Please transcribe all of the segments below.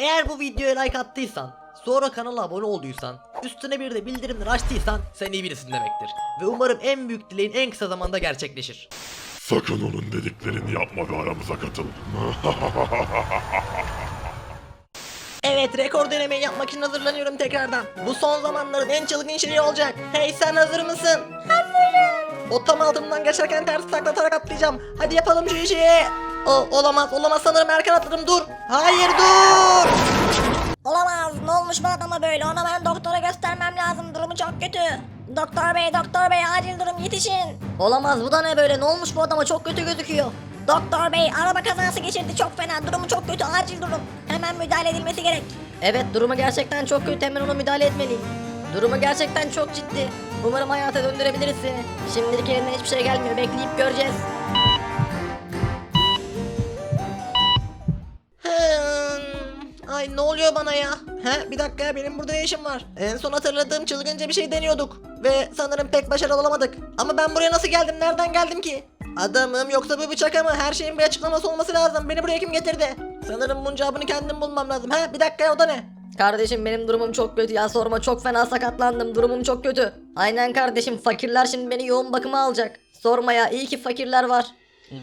Eğer bu videoya like attıysan, sonra kanala abone olduysan, üstüne bir de bildirimleri açtıysan sen iyi birisin demektir. Ve umarım en büyük dileğin en kısa zamanda gerçekleşir. Sakın onun dediklerini yapma ve aramıza katıl. Evet rekor denemeyi yapmak için hazırlanıyorum tekrardan. Bu son zamanların en çılgın şeyi olacak. Hey sen hazır mısın? Hazırım. O tam altından geçerken ters taklatarak atlayacağım. Hadi yapalım şu işi. O, olamaz olamaz sanırım erken atladım dur. Hayır dur. Olamaz. Ne olmuş bu adama böyle? Ona ben doktora göstermem lazım. Durumu çok kötü. Doktor bey, doktor bey acil durum yetişin. Olamaz. Bu da ne böyle? Ne olmuş bu adama? Çok kötü gözüküyor. Doktor bey araba kazası geçirdi çok fena. Durumu çok kötü. Acil durum. Hemen müdahale edilmesi gerek. Evet durumu gerçekten çok kötü. Hemen ona müdahale etmeliyim. Durumu gerçekten çok ciddi. Umarım hayata döndürebiliriz seni. Şimdilik elinden hiçbir şey gelmiyor. Bekleyip göreceğiz. Ay ne oluyor bana ya? He bir dakika benim burada ne işim var? En son hatırladığım çılgınca bir şey deniyorduk. Ve sanırım pek başarılı olamadık. Ama ben buraya nasıl geldim? Nereden geldim ki? Adamım yoksa bu şaka mı? Her şeyin bir açıklaması olması lazım. Beni buraya kim getirdi? Sanırım bunun cevabını kendim bulmam lazım. He bir dakika ya o da ne? Kardeşim benim durumum çok kötü ya sorma çok fena sakatlandım durumum çok kötü. Aynen kardeşim fakirler şimdi beni yoğun bakıma alacak. Sorma ya iyi ki fakirler var.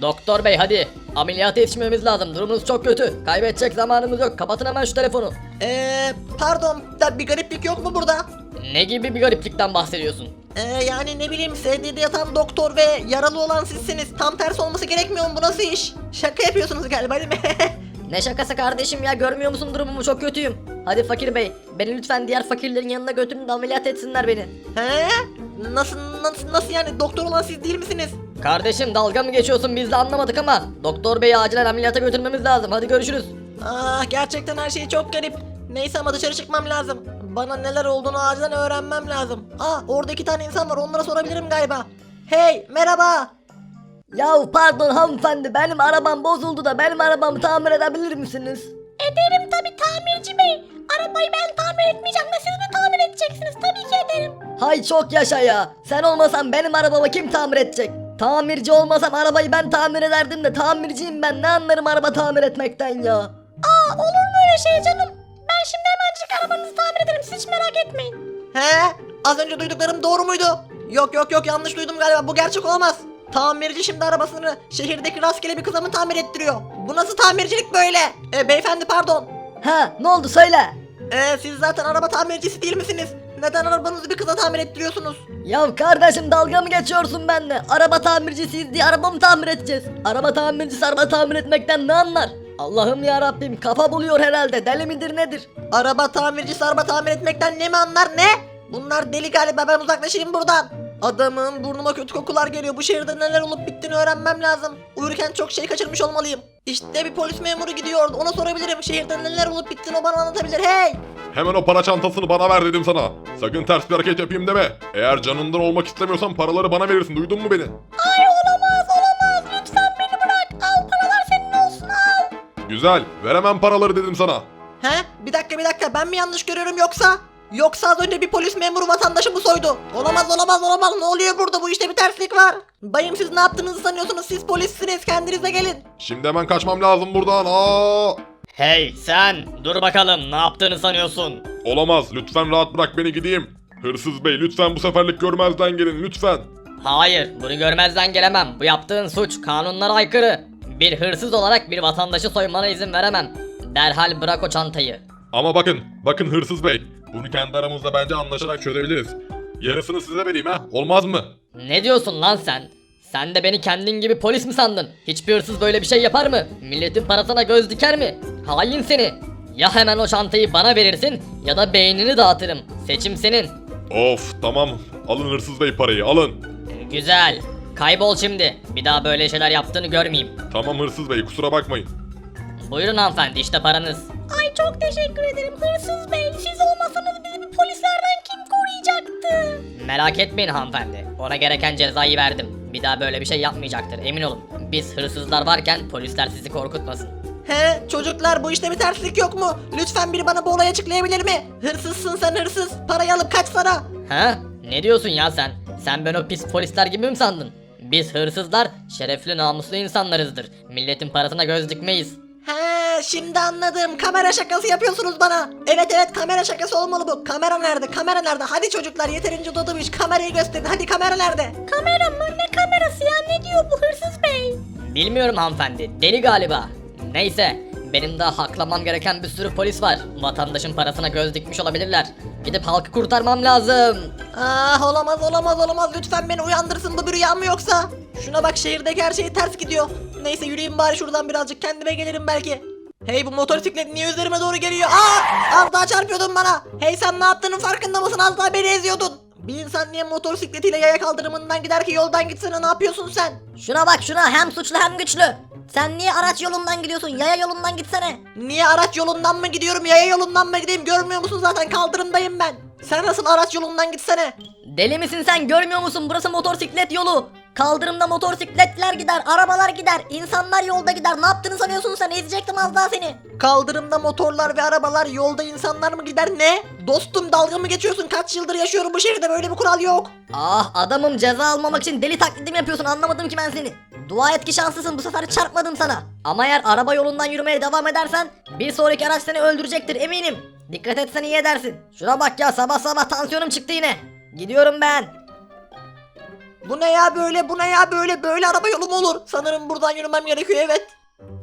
Doktor bey hadi. Ameliyata yetişmemiz lazım. Durumunuz çok kötü. Kaybedecek zamanımız yok. Kapatın hemen şu telefonu. Eee pardon da bir gariplik yok mu burada? Ne gibi bir gariplikten bahsediyorsun? Ee, yani ne bileyim sevdiğinde yatan doktor ve yaralı olan sizsiniz. Tam tersi olması gerekmiyor mu? Bu nasıl iş? Şaka yapıyorsunuz galiba değil mi? Ne şakası kardeşim ya görmüyor musun durumumu çok kötüyüm. Hadi fakir bey beni lütfen diğer fakirlerin yanına götürün de ameliyat etsinler beni. He? Nasıl, nasıl, nasıl yani? Doktor olan siz değil misiniz? Kardeşim dalga mı geçiyorsun biz de anlamadık ama doktor beyi acilen ameliyata götürmemiz lazım. Hadi görüşürüz. Ah gerçekten her şey çok garip. Neyse ama dışarı çıkmam lazım. Bana neler olduğunu acilen öğrenmem lazım. Ah orada iki tane insan var onlara sorabilirim galiba. Hey merhaba. Yahu pardon hanımefendi benim arabam bozuldu da benim arabamı tamir edebilir misiniz? Ederim tabi tamirci bey. Arabayı ben tamir etmeyeceğim de siz mi tamir edeceksiniz? Tabii ki ederim. Hay çok yaşa ya. Sen olmasan benim arabamı kim tamir edecek? Tamirci olmasam arabayı ben tamir ederdim de tamirciyim ben ne anlarım araba tamir etmekten ya. Aa olur mu öyle şey canım? Ben şimdi hemencik arabanızı tamir ederim siz hiç merak etmeyin. He? Az önce duyduklarım doğru muydu? Yok yok yok yanlış duydum galiba bu gerçek olamaz. Tamirci şimdi arabasını şehirdeki rastgele bir kıza mı tamir ettiriyor? Bu nasıl tamircilik böyle? E, beyefendi pardon. Ha ne oldu söyle. E, siz zaten araba tamircisi değil misiniz? Neden arabanızı bir kıza tamir ettiriyorsunuz? Ya kardeşim dalga mı geçiyorsun benimle? Araba tamircisiyiz diye arabamı tamir edeceğiz. Araba tamircisi araba tamir etmekten ne anlar? Allah'ım ya Rabbim kafa buluyor herhalde. Deli midir nedir? Araba tamircisi araba tamir etmekten ne mi anlar ne? Bunlar deli galiba ben uzaklaşayım buradan. Adamın burnuma kötü kokular geliyor. Bu şehirde neler olup bittiğini öğrenmem lazım. Uyurken çok şey kaçırmış olmalıyım. İşte bir polis memuru gidiyor. Ona sorabilirim. Şehirde neler olup bittiğini o bana anlatabilir. Hey! Hemen o para çantasını bana ver dedim sana. Sakın ters bir hareket yapayım deme. Eğer canından olmak istemiyorsan paraları bana verirsin. Duydun mu beni? Ay olamaz olamaz. Lütfen beni bırak. Al paralar senin olsun al. Güzel. Veremem paraları dedim sana. He? Bir dakika bir dakika ben mi yanlış görüyorum yoksa? Yoksa az önce bir polis memuru vatandaşımı soydu. Olamaz olamaz olamaz ne oluyor burada bu işte bir terslik var. Bayım siz ne yaptığınızı sanıyorsunuz siz polissiniz kendinize gelin. Şimdi hemen kaçmam lazım buradan. Aa! Hey sen dur bakalım ne yaptığını sanıyorsun? Olamaz. Lütfen rahat bırak beni gideyim. Hırsız bey lütfen bu seferlik görmezden gelin lütfen. Hayır bunu görmezden gelemem. Bu yaptığın suç kanunlara aykırı. Bir hırsız olarak bir vatandaşı soymana izin veremem. Derhal bırak o çantayı. Ama bakın, bakın hırsız bey. Bunu kendi aramızda bence anlaşarak çözebiliriz. Yarısını size vereyim ha. Olmaz mı? Ne diyorsun lan sen? Sen de beni kendin gibi polis mi sandın? Hiçbir hırsız böyle bir şey yapar mı? Milletin parasına göz diker mi? Hain seni. Ya hemen o çantayı bana verirsin ya da beynini dağıtırım. Seçim senin. Of tamam. Alın hırsız bey parayı alın. Güzel. Kaybol şimdi. Bir daha böyle şeyler yaptığını görmeyeyim. Tamam hırsız bey kusura bakmayın. Buyurun hanımefendi işte paranız. Ay çok teşekkür ederim hırsız bey. Siz olmasanız bizi polislerden kim koruyacaktı? Merak etmeyin hanımefendi. Ona gereken cezayı verdim. Bir daha böyle bir şey yapmayacaktır emin olun. Biz hırsızlar varken polisler sizi korkutmasın. He çocuklar bu işte bir terslik yok mu? Lütfen biri bana bu olayı açıklayabilir mi? Hırsızsın sen hırsız. Parayı alıp kaçsana. Ha? Ne diyorsun ya sen? Sen ben o pis polisler gibi mi sandın? Biz hırsızlar şerefli namuslu insanlarızdır. Milletin parasına göz dikmeyiz. He şimdi anladım. Kamera şakası yapıyorsunuz bana. Evet evet kamera şakası olmalı bu. Kamera nerede? Kamera nerede? Hadi çocuklar yeterince uzadımış. Kamerayı gösterin. Hadi kamera nerede? Kamera mı? Ne kamerası ya? Ne diyor bu hırsız bey? Bilmiyorum hanımefendi. Deli galiba. Neyse. Benim daha haklamam gereken bir sürü polis var. Vatandaşın parasına göz dikmiş olabilirler. Gidip halkı kurtarmam lazım. Ah olamaz olamaz olamaz. Lütfen beni uyandırsın. Bu bir rüya mı yoksa? Şuna bak şehirdeki her şey ters gidiyor. Neyse yürüyeyim bari şuradan birazcık. Kendime gelirim belki. Hey bu motosiklet niye üzerime doğru geliyor? Aa! Az daha çarpıyordun bana. Hey sen ne yaptığının farkında mısın? Az daha beni eziyordun. Bir insan niye motosikletiyle yaya kaldırımından gider ki yoldan gitsene ne yapıyorsun sen? Şuna bak şuna hem suçlu hem güçlü. Sen niye araç yolundan gidiyorsun? Yaya yolundan gitsene. Niye araç yolundan mı gidiyorum yaya yolundan mı gideyim görmüyor musun zaten kaldırımdayım ben. Sen nasıl araç yolundan gitsene. Deli misin sen görmüyor musun? Burası motosiklet yolu. Kaldırımda motosikletler gider, arabalar gider, insanlar yolda gider. Ne yaptığını sanıyorsun sen? Ezecektim az daha seni. Kaldırımda motorlar ve arabalar yolda insanlar mı gider ne? Dostum dalga mı geçiyorsun kaç yıldır yaşıyorum bu şehirde böyle bir kural yok. Ah adamım ceza almamak için deli taklidi mi yapıyorsun anlamadım ki ben seni. Dua et ki şanslısın bu sefer çarpmadım sana. Ama eğer araba yolundan yürümeye devam edersen bir sonraki araç seni öldürecektir eminim. Dikkat etsen iyi edersin. Şuna bak ya sabah sabah tansiyonum çıktı yine. Gidiyorum ben. Bu ne ya böyle bu ne ya böyle böyle araba yolu mu olur? Sanırım buradan yürümem gerekiyor evet.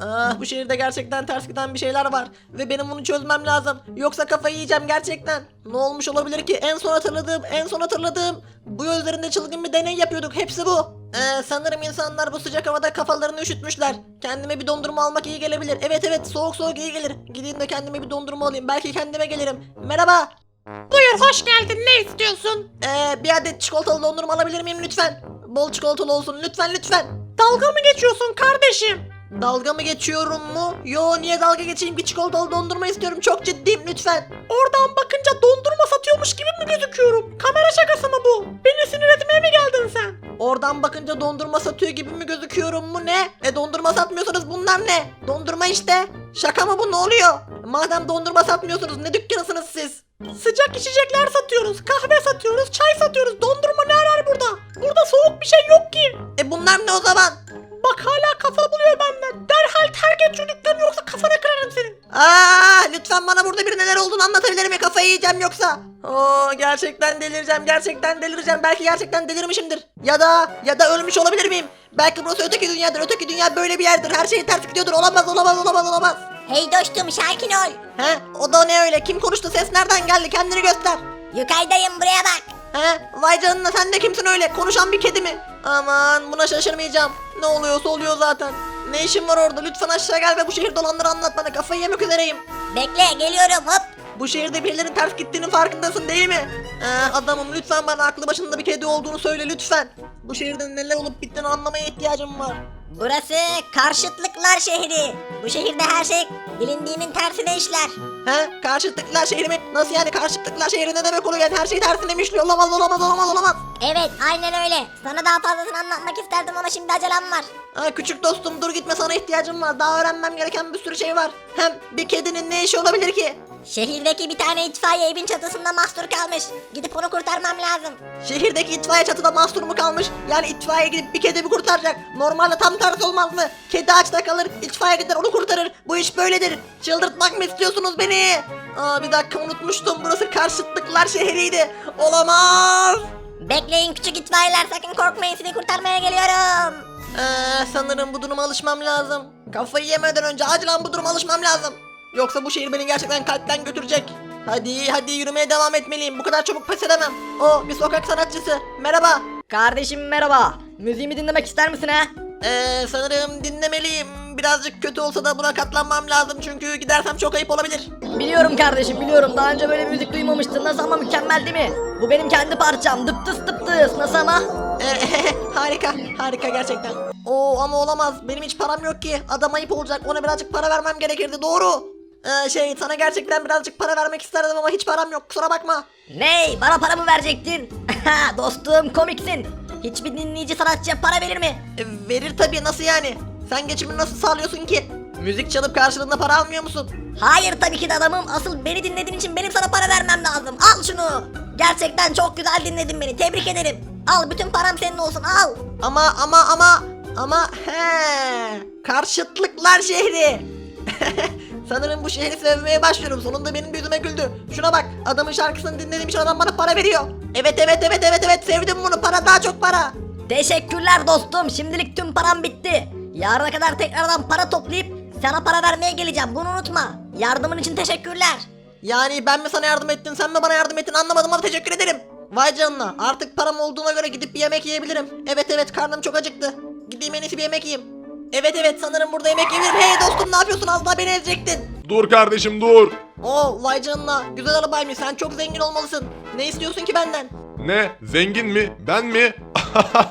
Ah bu şehirde gerçekten ters giden bir şeyler var ve benim bunu çözmem lazım. Yoksa kafayı yiyeceğim gerçekten. Ne olmuş olabilir ki? En son hatırladığım, en son hatırladığım bu yol üzerinde çılgın bir deney yapıyorduk. Hepsi bu. Ee, sanırım insanlar bu sıcak havada kafalarını üşütmüşler. Kendime bir dondurma almak iyi gelebilir. Evet evet soğuk soğuk iyi gelir. Gideyim de kendime bir dondurma alayım. Belki kendime gelirim. Merhaba. Buyur hoş geldin. Ne istiyorsun? Ee, bir adet çikolatalı dondurma alabilir miyim lütfen? Bol çikolatalı olsun lütfen lütfen. Dalga mı geçiyorsun kardeşim? Dalga mı geçiyorum mu? Yo niye dalga geçeyim ki çikolatalı dondurma istiyorum çok ciddiyim lütfen. Oradan bakınca dondurma satıyormuş gibi mi gözüküyorum? Kamera şakası mı bu? Beni sinir etmeye mi geldin sen? Oradan bakınca dondurma satıyor gibi mi gözüküyorum mu ne? E dondurma satmıyorsanız bunlar ne? Dondurma işte. Şaka mı bu ne oluyor? Madem dondurma satmıyorsunuz ne dükkanısınız siz? Sıcak içecekler satıyoruz, kahve satıyoruz, çay satıyoruz. Dondurma ne arar burada? Burada soğuk bir şey yok ki. E bunlar ne o zaman? Bak hala kafa buluyor benden. Derhal terk et şu dükkanı yoksa kafana kırarım senin. Aa, lütfen bana burada bir neler olduğunu anlatabilir mi? Kafayı yiyeceğim yoksa. Oo, gerçekten delireceğim. Gerçekten delireceğim. Belki gerçekten delirmişimdir. Ya da ya da ölmüş olabilir miyim? Belki burası öteki dünyadır. Öteki dünya böyle bir yerdir. Her şey ters gidiyordur. Olamaz, olamaz, olamaz, olamaz. Hey dostum sakin ol. He? O da ne öyle? Kim konuştu? Ses nereden geldi? Kendini göster. Yukarıdayım buraya bak. He? Vay canına sen de kimsin öyle? Konuşan bir kedi mi? Aman buna şaşırmayacağım. Ne oluyorsa oluyor zaten. Ne işin var orada? Lütfen aşağı gel ve bu şehirde olanları anlat bana. Kafayı yemek üzereyim. Bekle geliyorum hop. Bu şehirde birilerinin ters gittiğinin farkındasın değil mi? Ee, adamım lütfen bana aklı başında bir kedi olduğunu söyle lütfen. Bu şehirde neler olup bittiğini anlamaya ihtiyacım var. Burası karşıtlıklar şehri. Bu şehirde her şey bilindiğinin tersine işler. He? Karşıtlıklar şehri mi? Nasıl yani karşıtlıklar şehri ne demek oluyor yani her şey tersine mi işliyor? Olamaz olamaz olamaz olamaz. Evet aynen öyle. Sana daha fazlasını anlatmak isterdim ama şimdi acelem var. Ha, küçük dostum dur gitme sana ihtiyacım var. Daha öğrenmem gereken bir sürü şey var. Hem bir kedinin ne işi olabilir ki? Şehirdeki bir tane itfaiye evin çatısında mahsur kalmış. Gidip onu kurtarmam lazım. Şehirdeki itfaiye çatıda mahsur mu kalmış? Yani itfaiye gidip bir kedi mi kurtaracak? Normalde tam tersi olmaz mı? Kedi açta kalır, itfaiye gider onu kurtarır. Bu iş böyledir. Çıldırtmak mı istiyorsunuz beni? Aa bir dakika unutmuştum. Burası karşıtlıklar şehriydi. Olamaz. Bekleyin küçük itfaiyeler sakın korkmayın sizi kurtarmaya geliyorum. Ee, sanırım bu duruma alışmam lazım. Kafayı yemeden önce acilen bu duruma alışmam lazım. Yoksa bu şehir beni gerçekten kalpten götürecek. Hadi hadi yürümeye devam etmeliyim. Bu kadar çabuk pes edemem. O bir sokak sanatçısı. Merhaba. Kardeşim merhaba. Müziğimi dinlemek ister misin ha? Ee, sanırım dinlemeliyim. Birazcık kötü olsa da buna katlanmam lazım çünkü gidersem çok ayıp olabilir. Biliyorum kardeşim biliyorum. Daha önce böyle müzik duymamıştın. Nasıl ama mükemmel değil mi? Bu benim kendi parçam. Dıptıs dıptıs. Nasıl ama? Ee, harika, harika gerçekten. Oo ama olamaz. Benim hiç param yok ki. Adam ayıp olacak. Ona birazcık para vermem gerekirdi. Doğru. Ee, şey sana gerçekten birazcık para vermek isterdim ama hiç param yok. Kusura bakma. Ney? Bana para mı verecektin? Dostum komiksin. Hiçbir dinleyici sanatçıya para verir mi? E, verir tabii nasıl yani? Sen geçimini nasıl sağlıyorsun ki? Müzik çalıp karşılığında para almıyor musun? Hayır tabii ki de adamım. Asıl beni dinlediğin için benim sana para vermem lazım. Al şunu. Gerçekten çok güzel dinledin beni. Tebrik ederim. Al bütün param senin olsun al. Ama ama ama ama he karşıtlıklar şehri. Sanırım bu şehri sevmeye başlıyorum. Sonunda benim yüzüme güldü. Şuna bak. Adamın şarkısını dinlediğim için adam bana para veriyor. Evet evet evet evet evet sevdim bunu. Para daha çok para. Teşekkürler dostum. Şimdilik tüm param bitti. Yarına kadar tekrardan para toplayıp sana para vermeye geleceğim. Bunu unutma. Yardımın için teşekkürler. Yani ben mi sana yardım ettin sen mi bana yardım ettin anlamadım ama teşekkür ederim. Vay canına artık param olduğuna göre gidip bir yemek yiyebilirim. Evet evet karnım çok acıktı. Gideyim en iyisi bir yemek yiyeyim. Evet evet sanırım burada yemek yiyebilirim. Hey dostum ne yapıyorsun az daha beni ezecektin. Dur kardeşim dur. Oo vay canına güzel arabaymış sen çok zengin olmalısın. Ne istiyorsun ki benden? Ne? Zengin mi? Ben mi?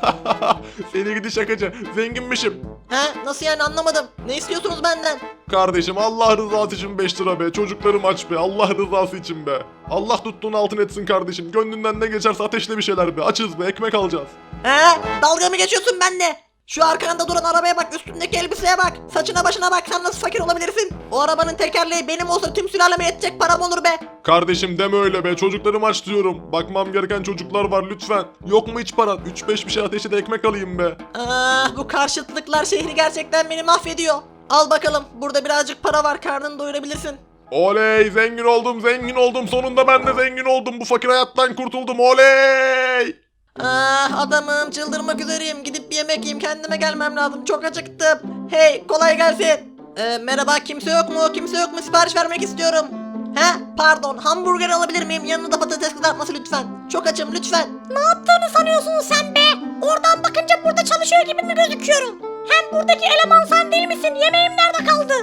Seni gidi şakacı. Zenginmişim. He nasıl yani anlamadım. Ne istiyorsunuz benden? Kardeşim Allah rızası için 5 lira be. Çocuklarım aç be. Allah rızası için be. Allah tuttuğun altın etsin kardeşim. Gönlünden ne geçerse ateşle bir şeyler be. Açız be. Ekmek alacağız. He dalga mı geçiyorsun benimle? Şu arkanda duran arabaya bak, üstündeki elbiseye bak, saçına başına bak, sen nasıl fakir olabilirsin? O arabanın tekerleği benim olsa tüm sülaleme yetecek param olur be. Kardeşim deme öyle be. Çocuklarım aç diyorum. Bakmam gereken çocuklar var lütfen. Yok mu hiç paran? 3-5 bir şey ateşe de ekmek alayım be. Ah bu karşıtlıklar şehri gerçekten beni mahvediyor. Al bakalım, burada birazcık para var, karnını doyurabilirsin. Oley zengin oldum zengin oldum. Sonunda ben de zengin oldum. Bu fakir hayattan kurtuldum. Oley. Ah adamım çıldırmak üzereyim, gidip bir yemek yiyeyim, kendime gelmem lazım, çok acıktım. Hey kolay gelsin. Ee, merhaba kimse yok mu, kimse yok mu, sipariş vermek istiyorum. He pardon hamburger alabilir miyim yanına da patates kızartması lütfen. Çok açım lütfen. Ne yaptığını sanıyorsun sen be? Oradan bakınca burada çalışıyor gibi mi gözüküyorum? Hem buradaki eleman sen değil misin? Yemeğim nerede kaldı?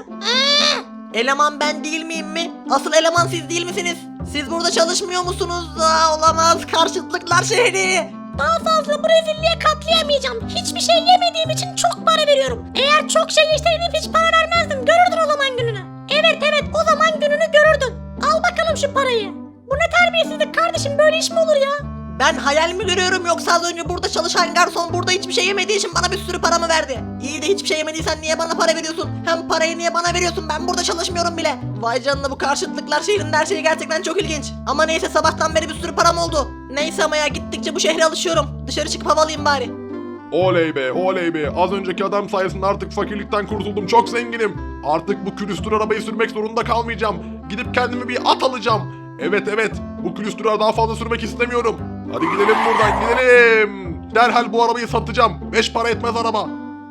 Eleman ben değil miyim mi? Asıl eleman siz değil misiniz? Siz burada çalışmıyor musunuz? Aa, olamaz karşıtlıklar şehri. Daha fazla bu rezilliğe katlayamayacağım. Hiçbir şey yemediğim için çok para veriyorum. Eğer çok şey yeseydim hiç para vermezdim. Görürdün o zaman gününü. Evet evet o zaman gününü görürdün. Al bakalım şu parayı. Bu ne terbiyesizlik kardeşim böyle iş mi olur ya? Ben hayal mi görüyorum yoksa az önce burada çalışan garson burada hiçbir şey yemediği için bana bir sürü paramı verdi. İyi de hiçbir şey yemediysen niye bana para veriyorsun? Hem parayı niye bana veriyorsun? Ben burada çalışmıyorum bile. Vay canına bu karşıtlıklar şehrinin her şeyi gerçekten çok ilginç. Ama neyse sabahtan beri bir sürü param oldu. Neyse ama ya gittikçe bu şehre alışıyorum. Dışarı çıkıp hava alayım bari. Oley be oley be. Az önceki adam sayesinde artık fakirlikten kurtuldum. Çok zenginim. Artık bu külüstür arabayı sürmek zorunda kalmayacağım. Gidip kendime bir at alacağım. Evet evet. Bu külüstürü daha fazla sürmek istemiyorum. Hadi gidelim buradan gidelim. Derhal bu arabayı satacağım. Beş para etmez araba.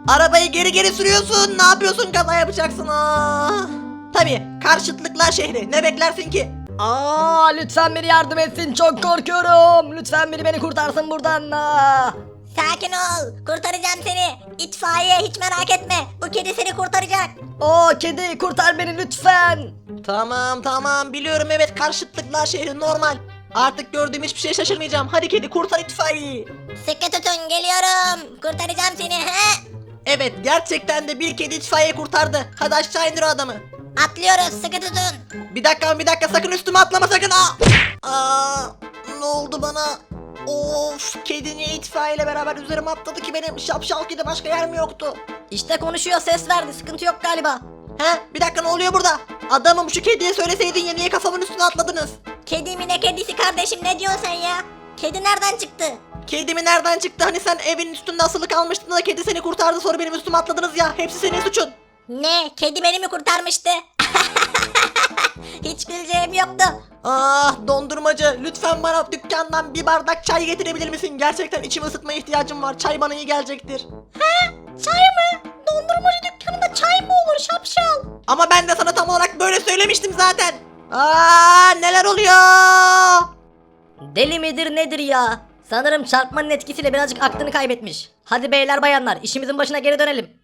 Arabayı geri geri sürüyorsun. Ne yapıyorsun? Kaza yapacaksın. Ah. Tabii karşıtlıklar şehri. Ne beklersin ki? Aa lütfen biri yardım etsin çok korkuyorum. Lütfen biri beni kurtarsın buradan. Aa. Sakin ol. Kurtaracağım seni. İtfaiye hiç merak etme. Bu kedi seni kurtaracak. O kedi kurtar beni lütfen. Tamam tamam biliyorum evet karşıtlıklar şehri normal. Artık gördüğüm hiçbir şey şaşırmayacağım. Hadi kedi kurtar itfaiyeyi. Sıkı tutun geliyorum. Kurtaracağım seni. He? Evet gerçekten de bir kedi itfaiye kurtardı. Hadi aşağı indir o adamı. Atlıyoruz. Sıkı tutun. Bir dakika bir dakika sakın üstüme atlama sakın. Aa, Aa ne oldu bana? Of kedi niye itfaiyeyle beraber üzerime atladı ki benim şapşal kedi başka yer mi yoktu? İşte konuşuyor ses verdi sıkıntı yok galiba. He bir dakika ne oluyor burada? Adamım şu kediye söyleseydin ya niye kafamın üstüne atladınız? Kedi mi ne kedisi kardeşim ne diyorsun sen ya? Kedi nereden çıktı? Kedi mi nereden çıktı hani sen evin üstünde asılı kalmıştın da kedi seni kurtardı sonra benim üstüme atladınız ya hepsi senin suçun. Ne? Kedi beni mi kurtarmıştı? hiç güleceğim yoktu. Ah dondurmacı lütfen bana dükkandan bir bardak çay getirebilir misin? Gerçekten içimi ısıtmaya ihtiyacım var. Çay bana iyi gelecektir. Çay mı? Dondurmacı dükkanında çay mı olur şapşal? Ama ben de sana tam olarak böyle söylemiştim zaten. Aa neler oluyor? Deli midir nedir ya? Sanırım çarpmanın etkisiyle birazcık aklını kaybetmiş. Hadi beyler bayanlar işimizin başına geri dönelim.